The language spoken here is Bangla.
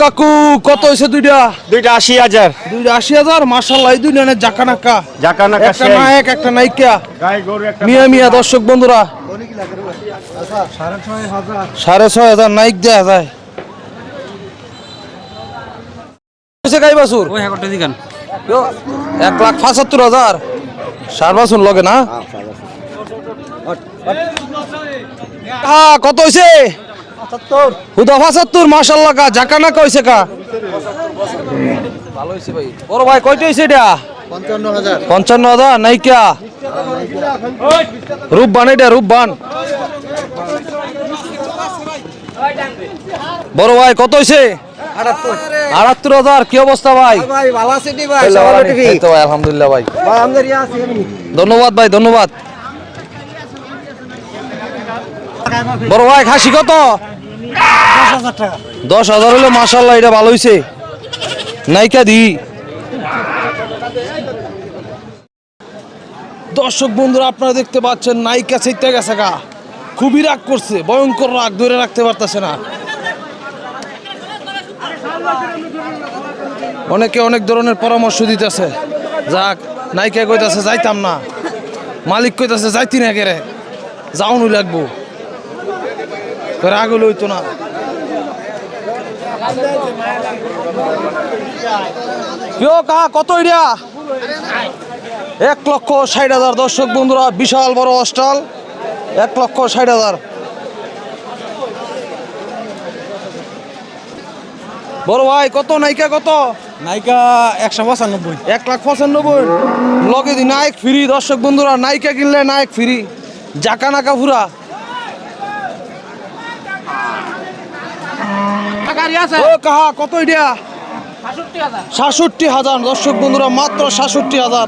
কাকু কত হয়েছে দুইটা? দুইটা আশি হাজার। দুইটা আশি হাজার? মার্শাল্লাহ এই দুইটা জাকা নাকা জাকানা একটা নায়ক একটা নায়িকা। গাই গরু একটা মিয়া মিয়া দর্শক বন্ধুরা। সাড়ে ছয় হাজার নাইক দেয়া যায়। গাই বাসুর এক লাখ পঁচাত্তর হাজার। সার বাসুন লগে না? হ্যাঁ কত হয়েছে হুদা পঁচাত্তর মাসাল্লাহ কা জাকা নাকা হয়েছে কা ভালো হয়েছে ভাই। বড় ভাই কয়টা হয়েছে এটা? পঞ্চান্ন হাজার। নাইকা? রূপবান এটা রূপবান। বড় ভাই কত হয়েছে আটাত্তর। হাজার কি অবস্থা ভাই? ভাই ভালো আছে নি ভাই এই তো ভাই আলহামদুলিল্লাহ ভাই। ভাই আমাদের আছে। ধন্যবাদ ভাই ধন্যবাদ। বড় ভাই, খাসি কত? দশ হাজার হলে মাসাল্লাহ এটা ভালো হয়েছে নাইকা দি। দর্শক বন্ধুরা, আপনারা দেখতে পাচ্ছেন নায়িকা চাইতে গেছে গা। খুবই রাগ করছে, ভয়ঙ্কর রাগ ধরে রাখতে পারতেছে না। অনেকে অনেক ধরনের পরামর্শ দিতেছে। যাক নায়িকা কইতাছে, যাইতাম না। মালিক কইতাছে, যাইতি না কেরে যাওনই লাগবো। তোর আগে লইতো না। কা কত ইডিয়া এক লক্ষ ষাট হাজার। দর্শক বন্ধুরা বিশাল বড় হস্টাল এক লক্ষ ষাট হাজার। বড় ভাই কত? নায়িকা কত? নাইকা একশো পঁচানব্বই। এক লাখ পঁচানব্বই। লগে দি নায়ক ফ্রি। দর্শক বন্ধুরা নায়িকা কিনলে নায়ক ফ্রি। জাকা নাকা ফুরা ও কাহা কত ইডিয়া সাতষট্টি হাজার। দর্শক বন্ধুরা মাত্র সাতষট্টি হাজার।